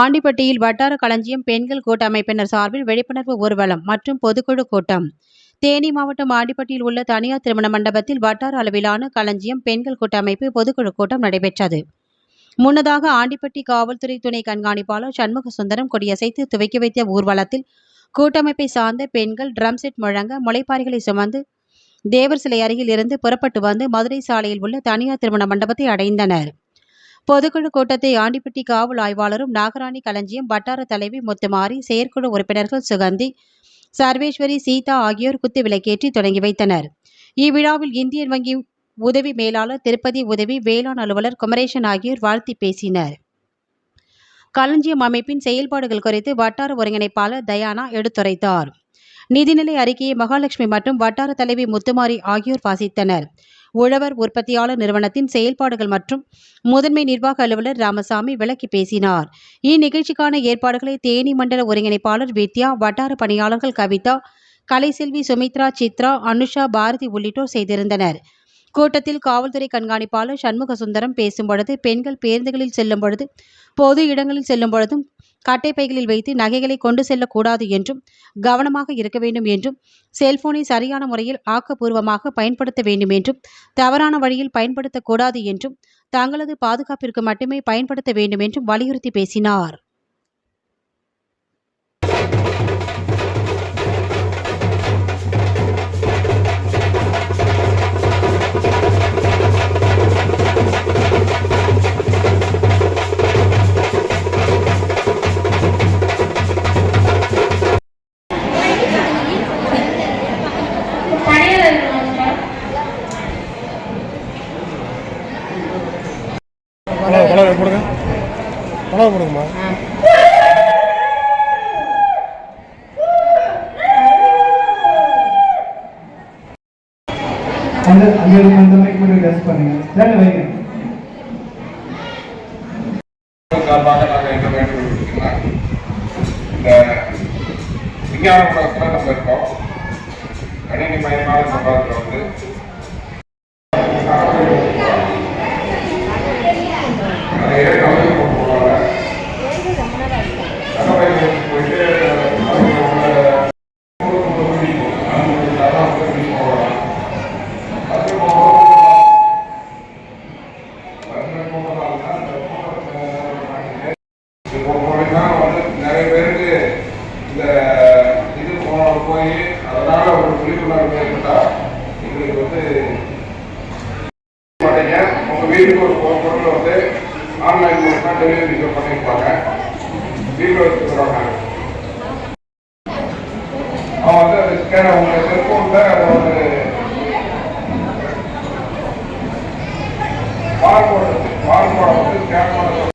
ஆண்டிப்பட்டியில் வட்டார களஞ்சியம் பெண்கள் கூட்டமைப்பினர் சார்பில் விழிப்புணர்வு ஊர்வலம் மற்றும் பொதுக்குழு கூட்டம். தேனி மாவட்டம் ஆண்டிப்பட்டியில் உள்ள தனியார் திருமண மண்டபத்தில் வட்டார அளவிலான களஞ்சியம் பெண்கள் கூட்டமைப்பு பொதுக்குழு கூட்டம் நடைபெற்றது. முன்னதாக ஆண்டிப்பட்டி காவல்துறை துணை கண்காணிப்பாளர் சண்முக சுந்தரம் கொடியசைத்து துவக்கி வைத்த ஊர்வலத்தில் கூட்டமைப்பை சார்ந்த பெண்கள் ட்ரம் செட் முழங்க முளைப்பாரிகளை சுமந்து தேவர் சிலை அருகில் இருந்து புறப்பட்டு வந்து மதுரை சாலையில் உள்ள தனியார் திருமண மண்டபத்தை அடைந்தனர். பொதுக்குழு கூட்டத்தை ஆண்டிப்பட்டி காவல் ஆய்வாளரும் நாகராணி களஞ்சியம் வட்டார தலைவி முத்துமாரி செயற்குழு உறுப்பினர்கள் சுகந்தி சர்வேஸ்வரி சீதா ஆகியோர் குத்து விளக்கேற்றி தொடங்கி வைத்தனர். இவ்விழாவில் இந்தியன் வங்கி உதவி மேலாளர் திருப்பதி உதவி வேளாண் அலுவலர் குமரேசன் ஆகியோர் வாழ்த்தி பேசினர். களஞ்சியம் அமைப்பின் செயல்பாடுகள் குறித்து வட்டார ஒருங்கிணைப்பாளர் தயானா எடுத்துரைத்தார். நிதிநிலை அறிக்கையை மகாலட்சுமி மற்றும் வட்டார தலைவி முத்துமாரி ஆகியோர் வாசித்தனர். உழவர் உற்பத்தியாளர் நிறுவனத்தின் செயல்பாடுகள் மற்றும் முதன்மை நிர்வாக அலுவலர் ராமசாமி விளக்கி பேசினார். இந்நிகழ்ச்சிக்கான ஏற்பாடுகளை தேனி மண்டல ஒருங்கிணைப்பாளர் வித்யா வட்டார பணியாளர்கள் கவிதா கலைசெல்வி சுமித்ரா சித்ரா அனுஷா பாரதி உள்ளிட்டோர் செய்திருந்தனர். கூட்டத்தில் காவல்துறை கண்காணிப்பாளர் சண்முக சுந்தரம் பேசும் பொழுது பெண்கள் பேருந்துகளில் செல்லும் பொழுது பொது இடங்களில் செல்லும் பொழுதும் கட்டைப்பைகளில் வைத்து நகைகளை கொண்டு செல்லக்கூடாது என்றும் கவனமாக இருக்க வேண்டும் என்றும் செல்போனை சரியான முறையில் ஆக்கப்பூர்வமாக பயன்படுத்த வேண்டும் என்றும் தவறான வழியில் பயன்படுத்தக்கூடாது என்றும் தங்களது பாதுகாப்பிற்கு மட்டுமே பயன்படுத்த வேண்டும் என்றும் வலியுறுத்தி பேசினார். கலவை போடுங்கம்மா. அந்த இருக்க அந்த மைக் மட்டும் டெஸ்ட் பண்ணுங்க. வேலை வைங்க. நாங்கள் என்ன வேண்டும் இருக்கிறோம் இந்த விஞ்ஞான உலகத்தில் நம்ம இருக்கோம். கணினி மயமான சம்பாதத்தில் வந்து போய் அதனால ஒரு விழிப்புணர்வு ஏற்பட்டா எங்களுக்கு வந்து மாட்டீங்க. உங்க வீட்டுக்கு ஒரு பொ- பொருள் வந்து ஆன்லைன் மூலமா டெலிவரி பண்ணியிருப்பாங்க வீட்டில் வச்சுருவாங்க அவன் வந்து அந்த ஸ்கேன் உங்க செல்போன்ல அதை ஒரு பார்கோட் பார்கோடை வந்து ஸ்கேன் பண்ண